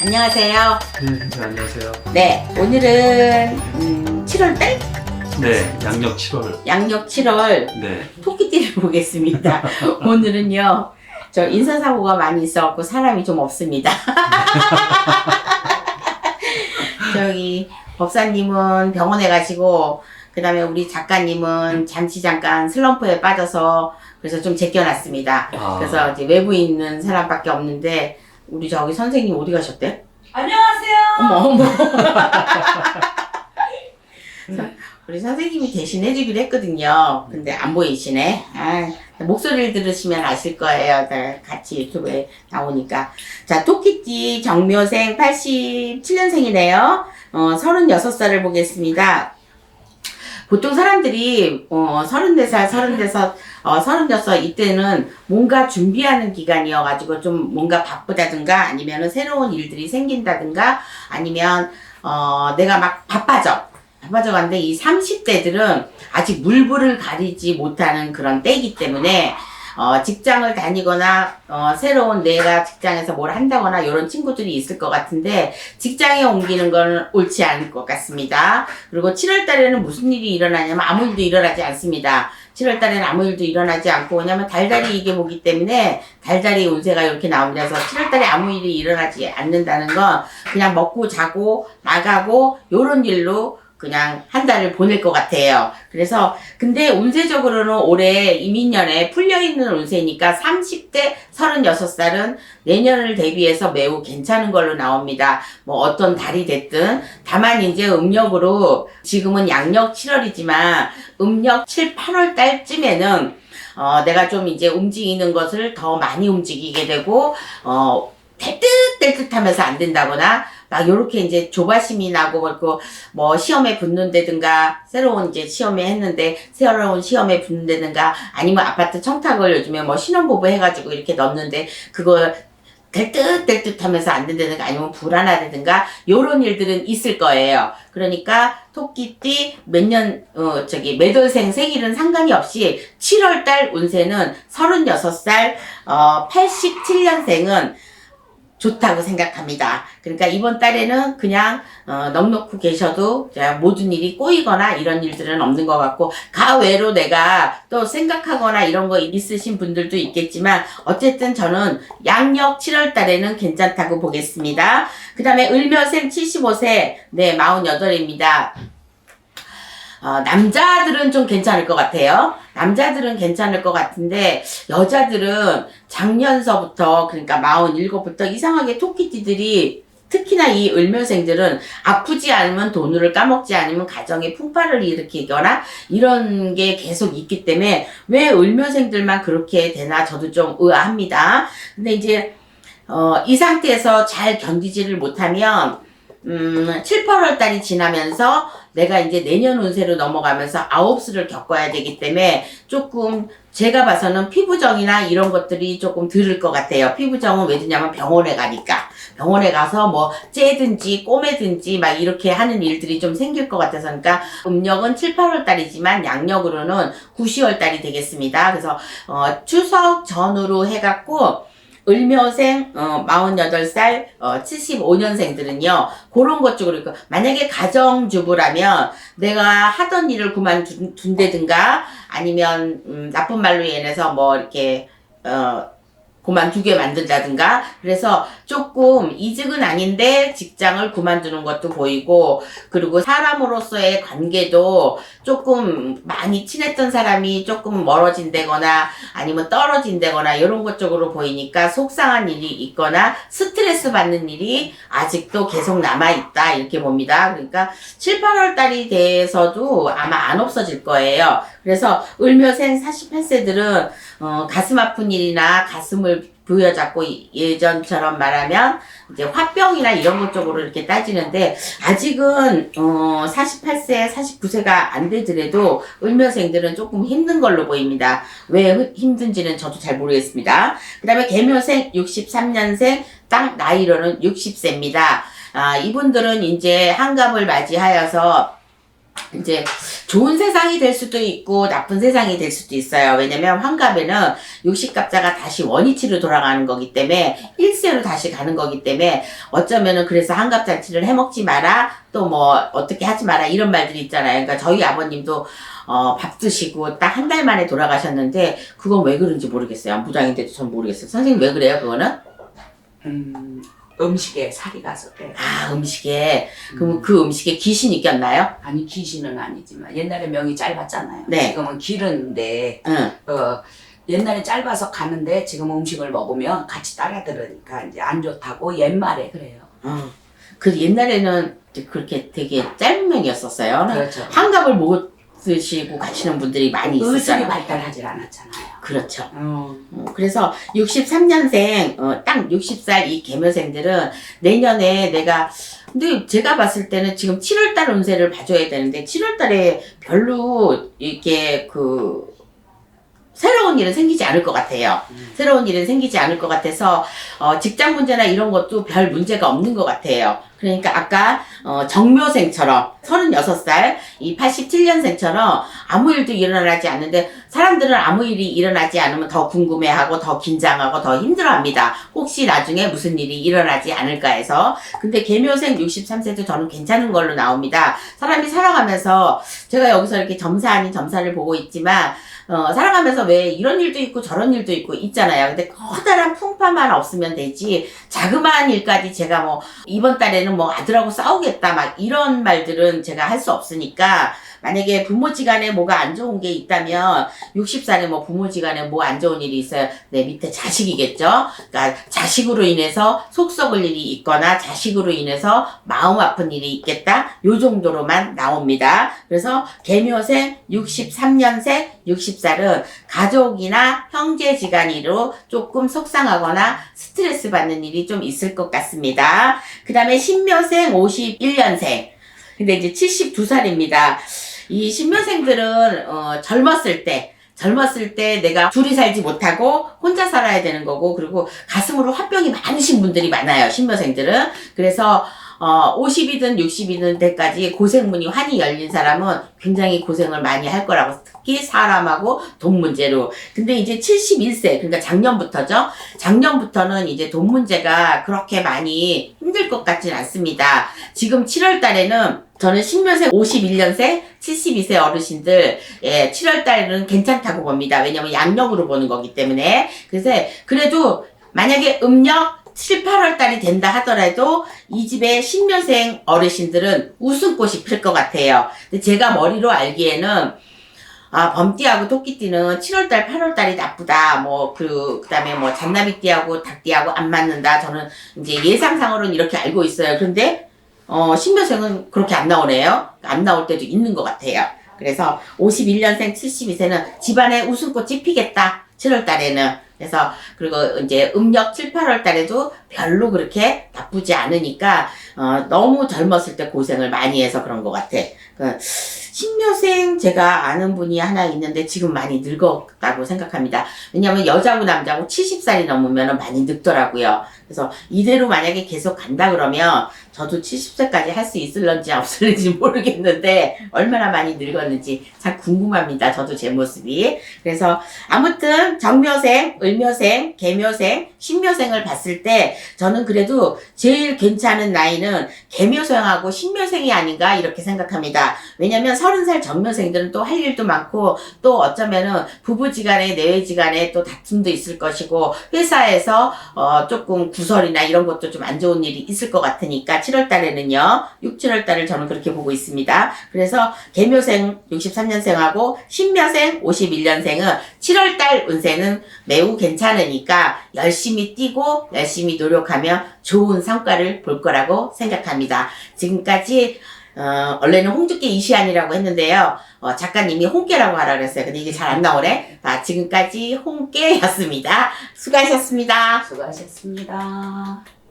안녕하세요. 네, 네, 안녕하세요. 네, 오늘은 음, 7월달 네, 양력 7월. 양력 7월 네, 토끼띠를 보겠습니다. 오늘은요, 저 인사사고가 많이 있어갖고 사람이 좀 없습니다. 저기 법사님은 병원에 가시고, 그 다음에 우리 작가님은 잠시 잠깐 슬럼프에 빠져서 그래서 좀 제껴놨습니다. 아. 그래서 이제 외부에 있는 사람밖에 없는데, 우리 저기 선생님 어디 가셨대? 안녕하세요. 어머, 어머. 우리 선생님이 대신 해 주기로 했거든요. 근데 안 보이시네. 아, 목소리를 들으시면 아실 거예요. 다 같이 유튜브에 나오니까. 자, 토끼띠 정묘생 87년생이네요. 어, 36살을 보겠습니다. 보통 사람들이 어, 34살, 36, 어, 36 이때는 뭔가 준비하는 기간이어 가지고 좀 뭔가 바쁘다든가 아니면은 새로운 일들이 생긴다든가 아니면 어, 내가 막 바빠져. 바빠져 가는데 이 30대들은 아직 물불을 가리지 못하는 그런 때이기 때문에 어, 직장을 다니거나 어, 새로운 내가 직장에서 뭘 한다거나 이런 친구들이 있을 것 같은데 직장에 옮기는 건 옳지 않을 것 같습니다. 그리고 7월 달에는 무슨 일이 일어나냐면 아무 일도 일어나지 않습니다. 7월 달에는 아무 일도 일어나지 않고 왜냐면 달달이 이게 보기 때문에 달달이 운세가 이렇게. 그래서 7월 달에 아무 일이 일어나지 않는다는 건 그냥 먹고 자고 나가고 요런 일로 그냥 한 달을 보낼 것 같아요. 그래서 근데 운세적으로는 올해 이민년에 풀려있는 운세니까 30대 36살은 내년을 대비해서 매우 괜찮은 걸로 나옵니다. 뭐 어떤 달이 됐든 다만 이제 음력으로 지금은 양력 7월이지만 음력 7, 8월 달쯤에는 어, 내가 좀 이제 움직이는 것을 더 많이 움직이게 되고 어, 뗄듯뗄듯 하면서 안 된다거나 막 요렇게 이제 조바심이 나고 그뭐 시험에 붙는다든가 새로운 이제 시험에 했는데 새로운 시험에 붙는다든가 아니면 아파트 청탁을 요즘에 뭐 신혼부부 해가지고 이렇게 넣는데 그걸 될듯 될듯 하면서 안 된다든가 아니면 불안하다든가 요런 일들은 있을 거예요. 그러니까 토끼띠 몇 년, 어, 저기 매돌생 생일은 상관이 없이 7월달 운세는 36살, 어, 87년생은 좋다고 생각합니다. 그러니까 이번 달에는 그냥 어, 넉넉히 계셔도 자, 모든 일이 꼬이거나 이런 일들은 없는 것 같고 가외로 내가 또 생각하거나 이런 거 있으신 분들도 있겠지만 어쨌든 저는 양력 7월 달에는 괜찮다고 보겠습니다. 그 다음에 을묘생 75세 네 48입니다. 어, 남자들은 좀 괜찮을 것 같아요. 남자들은 괜찮을 것 같은데, 여자들은 작년서부터, 그러니까 47부터 이상하게 토끼띠들이 특히나 이 을묘생들은 아프지 않으면 돈을 까먹지 않으면 가정에 풍파를 일으키거나 이런 게 계속 있기 때문에 왜 을묘생들만 그렇게 되나 저도 좀 의아합니다. 근데 이제, 어, 이 상태에서 잘 견디지를 못하면, 음, 7, 8월 달이 지나면서 내가 이제 내년 운세로 넘어가면서 아홉수를 겪어야 되기 때문에 조금 제가 봐서는 피부정이나 이런 것들이 조금 들을 것 같아요. 피부정은 왜 드냐면 병원에 가니까. 병원에 가서 뭐 째든지 꼬매든지 막 이렇게 하는 일들이 좀 생길 것 같아서 그러니까 음력은 7, 8월 달이지만 양력으로는 9, 10월 달이 되겠습니다. 그래서 어, 추석 전후로 해갖고 을묘생 어, 48살 어, 75년생들은요 그런 것 쪽으로 있고 만약에 가정주부라면 내가 하던 일을 그만둔다든가 아니면 음, 나쁜 말로 인해서 뭐 이렇게 어 그만두게 만든다든가. 그래서 조금 이직은 아닌데 직장을 그만두는 것도 보이고 그리고 사람으로서의 관계도 조금 많이 친했던 사람이 조금 멀어진다거나 아니면 떨어진다거나 이런 것 쪽으로 보이니까 속상한 일이 있거나 스트레스 받는 일이 아직도 계속 남아있다. 이렇게 봅니다. 그러니까 7, 8월 달이 돼서도 아마 안 없어질 거예요 그래서 을묘생 48세들은 어, 가슴 아픈 일이나 가슴을 부여잡고 이- 예전처럼 말하면 이제 화병이나 이런 것 쪽으로 이렇게 따지는데 아직은 어, 48세, 49세가 안 되더라도 을묘생들은 조금 힘든 걸로 보입니다. 왜 흐- 힘든지는 저도 잘 모르겠습니다. 그 다음에 개묘생 63년생 딱 나이로는 60세입니다. 아, 이분들은 이제 한갑을 맞이하여서 이제 좋은 세상이 될 수도 있고 나쁜 세상이 될 수도 있어요. 왜냐면 환갑에는 육식갑자가 다시 원위치로 돌아가는 거기 때문에 일세로 다시 가는 거기 때문에 어쩌면은 그래서 한갑잔치를 해먹지 마라 또 뭐 어떻게 하지 마라 이런 말들이 있잖아요. 그러니까 저희 아버님도 어, 밥 드시고 딱 한 달 만에 돌아가셨는데 그건 왜 그런지 모르겠어요. 부장인데도 전 모르겠어요. 선생님 왜 그래요 그거는? 음, 음식에 살이 가서 그래. 아 음식에 그럼 그 음식에 귀신이 꼈나요? 아니 귀신은 아니지만 옛날에 명이 짧았잖아요. 네. 지금은 길은데 응. 어, 옛날에 짧아서 가는데 지금 음식을 먹으면 같이 따라 들으니까 이제 안 좋다고 옛말에 그래요. 어. 그 옛날에는 그렇게 되게 짧은 면이었었어요. 그렇죠. 한갑을 못 드시고 가시는 분들이 많이 의술이 있었잖아요. 발달하지 않았잖아요. 그렇죠. 어. 어, 그래서 63년생, 어, 딱 60살 이 개묘생들은 내년에 내가, 근데 제가 봤을 때는 지금 7월달 운세를 봐줘야 되는데, 7월달에 별로 이렇게 그, 새로운 일은 생기지 않을 것 같아요. 음. 새로운 일은 생기지 않을 것 같아서, 어, 직장 문제나 이런 것도 별 문제가 없는 것 같아요. 그러니까 아까, 어, 정묘생처럼, 36살, 이 87년생처럼 아무 일도 일어나지 않는데, 사람들은 아무 일이 일어나지 않으면 더 궁금해하고 더 긴장하고 더 힘들어합니다. 혹시 나중에 무슨 일이 일어나지 않을까 해서. 근데 개묘생 63세도 저는 괜찮은 걸로 나옵니다. 사람이 살아가면서 제가 여기서 이렇게 점사 아닌 점사를 보고 있지만 어, 살아가면서 왜 이런 일도 있고 저런 일도 있고 있잖아요. 근데 커다란 풍파만 없으면 되지 자그마한 일까지 제가 뭐 이번 달에는 뭐 아들하고 싸우겠다 막 이런 말들은 제가 할 수 없으니까 만약에 부모지간에 뭐가 안 좋은 게 있다면 60살에 뭐 부모지간에 뭐 안 좋은 일이 있어요. 내 밑에 자식이겠죠. 그러니까 자식으로 인해서 속 썩을 일이 있거나 자식으로 인해서 마음 아픈 일이 있겠다. 요 정도로만 나옵니다. 그래서 개묘생 63년생 60살은 가족이나 형제지간이로 조금 속상하거나 스트레스 받는 일이 좀 있을 것 같습니다. 그 다음에 신묘생 51년생. 근데 이제 72살입니다. 이 신묘생들은 어, 젊었을 때 젊었을 때 내가 둘이 살지 못하고 혼자 살아야 되는 거고 그리고 가슴으로 화병이 많으신 분들이 많아요 신묘생들은. 그래서 어 50이든 60이든 때까지 고생문이 환히 열린 사람은 굉장히 고생을 많이 할 거라고 특히 사람하고 돈 문제로 근데 이제 71세 그러니까 작년부터죠 작년부터는 이제 돈 문제가 그렇게 많이 힘들 것 같진 않습니다 지금 7월 달에는 저는 신묘생 51년생 72세 어르신들 예, 7월 달은 괜찮다고 봅니다. 왜냐면 양력으로 보는 거기 때문에. 그래서 그래도 만약에 음력 7, 8월 달이 된다 하더라도 이 집의 신묘생 어르신들은 웃음꽃이 필 것 같아요. 근데 제가 머리로 알기에는 아, 범띠하고 토끼띠는 7월달, 8월달이 나쁘다. 뭐, 그, 그 다음에 뭐, 잔나비띠하고 닭띠하고 안 맞는다. 저는 이제 예상상으로는 이렇게 알고 있어요. 그런데, 어, 신묘생은 그렇게 안 나오네요. 안 나올 때도 있는 것 같아요. 그래서 51년생 72세는 집안에 웃음꽃이 피겠다. 7월 달에는. 그래서, 그리고 이제 음력 7, 8월 달에도 별로 그렇게 나쁘지 않으니까, 어, 너무 젊었을 때 고생을 많이 해서 그런 것 같아. 그, 신묘생 제가 아는 분이 하나 있는데 지금 많이 늙었다고 생각합니다. 왜냐면 여자고 남자고 70살이 넘으면 많이 늙더라고요. 그래서 이대로 만약에 계속 간다 그러면 저도 70세까지 할 수 있을런지 없을런지 모르겠는데 얼마나 많이 늙었는지 참 궁금합니다. 저도 제 모습이. 그래서 아무튼 정묘생, 을묘생, 개묘생, 신묘생을 봤을 때 저는 그래도 제일 괜찮은 나이는 개묘생하고 신묘생이 아닌가 이렇게 생각합니다. 왜냐면 서른 살 정묘생들은 또 할 일도 많고 또 어쩌면은 부부지간에 내외지간에 또 다툼도 있을 것이고 회사에서 어 조금 구설이나 이런 것도 좀 안 좋은 일이 있을 것 같으니까 7월 달에는요 6, 7월 달을 저는 그렇게 보고 있습니다. 그래서 개묘생 63년생하고 신묘생 51년생은 7월 달 운세는 매우 괜찮으니까 열심히 뛰고 열심히 노력하면 좋은 성과를 볼 거라고 생각합니다. 지금까지 어, 원래는 홍두깨 이시안이라고 했는데요. 어, 작가님이 홍깨라고 하라 그랬어요. 근데 이게 잘 안 나오네. 아, 지금까지 홍깨였습니다. 수고하셨습니다. 수고하셨습니다.